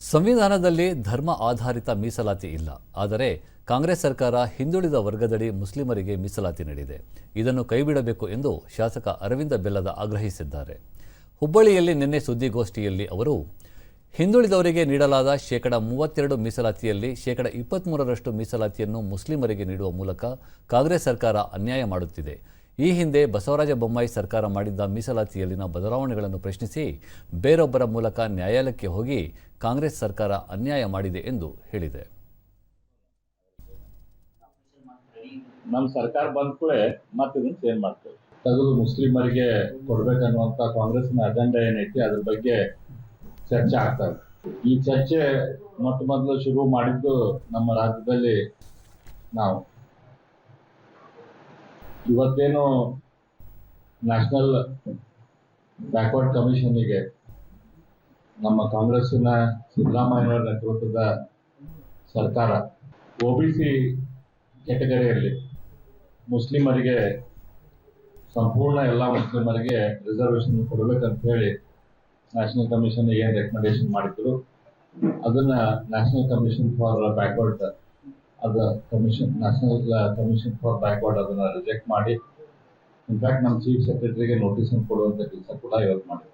ಸಂವಿಧಾನದಲ್ಲಿ ಧರ್ಮ ಆಧಾರಿತ ಮೀಸಲಾತಿ ಇಲ್ಲ. ಆದರೆ ಕಾಂಗ್ರೆಸ್ ಸರ್ಕಾರ ಹಿಂದುಳಿದ ವರ್ಗದಡಿ ಮುಸ್ಲಿಮರಿಗೆ ಮೀಸಲಾತಿ ನೀಡಿದೆ. ಇದನ್ನು ಕೈಬಿಡಬೇಕು ಎಂದು ಶಾಸಕ ಅರವಿಂದ ಬೆಲ್ಲದ ಆಗ್ರಹಿಸಿದ್ದಾರೆ. ಹುಬ್ಬಳ್ಳಿಯಲ್ಲಿ ನಿನ್ನೆ ಸುದ್ದಿಗೋಷ್ಠಿಯಲ್ಲಿ ಅವರು, ಹಿಂದುಳಿದವರಿಗೆ ನೀಡಲಾದ ಶೇಕಡ ಮೂವತ್ತೆರಡು ಮೀಸಲಾತಿಯಲ್ಲಿ ಶೇಕಡ ಇಪ್ಪತ್ತ್ಮೂರರಷ್ಟು ಮೀಸಲಾತಿಯನ್ನು ಮುಸ್ಲಿಮರಿಗೆ ನೀಡುವ ಮೂಲಕ ಕಾಂಗ್ರೆಸ್ ಸರ್ಕಾರ ಅನ್ಯಾಯ ಮಾಡುತ್ತಿದೆ. ಈ ಹಿಂದೆ ಬಸವರಾಜ ಬೊಮ್ಮಾಯಿ ಸರ್ಕಾರ ಮಾಡಿದ್ದ ಮೀಸಲಾತಿಯಲ್ಲಿನ ಬದಲಾವಣೆಗಳನ್ನು ಪ್ರಶ್ನಿಸಿ ಬೇರೊಬ್ಬರ ಮೂಲಕ ನ್ಯಾಯಾಲಯಕ್ಕೆ ಹೋಗಿ ಕಾಂಗ್ರೆಸ್ ಸರ್ಕಾರ ಅನ್ಯಾಯ ಮಾಡಿದೆ ಎಂದು ಹೇಳಿದೆ. ನಮ್ಮ ಸರ್ಕಾರ ಬಂದ ಕೂಡ ಮತ್ತೆ ಇದನ್ನು ಚೇಂಜ್ ಮಾಡ್ತೇವೆ. ತೆಗೆದು ಮುಸ್ಲಿಮರಿಗೆ ಕೊಡ್ಬೇಕನ್ನುವಂತ ಕಾಂಗ್ರೆಸ್ನ ಅಜೆಂಡಾ ಏನೈತಿ, ಅದ್ರ ಬಗ್ಗೆ ಚರ್ಚೆ ಆಗ್ತದೆ ಈ ಚರ್ಚೆ ಮೊಟ್ಟ ಮೊದಲು ಶುರು ಮಾಡಿದ್ದು ನಮ್ಮ ರಾಜ್ಯದಲ್ಲಿ ನಾವು. ಇವತ್ತೇನು ನ್ಯಾಷನಲ್ ಬ್ಯಾಕ್ವರ್ಡ್ ಕಮಿಷನ್ನಿಗೆ ನಮ್ಮ ಕಾಂಗ್ರೆಸ್ಸಿನ ಸಿದ್ದರಾಮಯ್ಯ ನೇತೃತ್ವದ ಸರ್ಕಾರ ಓ ಬಿ ಸಿ ಕೆಟಗರಿಯಲ್ಲಿ ಮುಸ್ಲಿಮರಿಗೆ ಸಂಪೂರ್ಣ ಎಲ್ಲ ಮುಸ್ಲಿಮರಿಗೆ ರಿಸರ್ವೇಷನ್ ಕೊಡಬೇಕಂತ ಹೇಳಿ ನ್ಯಾಷನಲ್ ಕಮಿಷನ್ ಏನು ರೆಕಮೆಂಡೇಶನ್ ಮಾಡಿದ್ರು, ಅದನ್ನ ನ್ಯಾಷನಲ್ ಕಮಿಷನ್ ಫಾರ್ ಬ್ಯಾಕ್ವರ್ಡ್ ಅದ commission national commission for backward ಅದನ್ನ ರಿಜೆಕ್ಟ್ ಮಾಡಿ ಇನ್ಫ್ಯಾಕ್ಟ್ ನಮ್ಮ ಚೀಫ್ ಸೆಕ್ರೆಟರಿಗೆ ನೋಟಿಸ್ ಕೊಡುವಂತ ಕೆಲಸ ಕೂಡ ಇವತ್ತು ಮಾಡಿದ್ರು.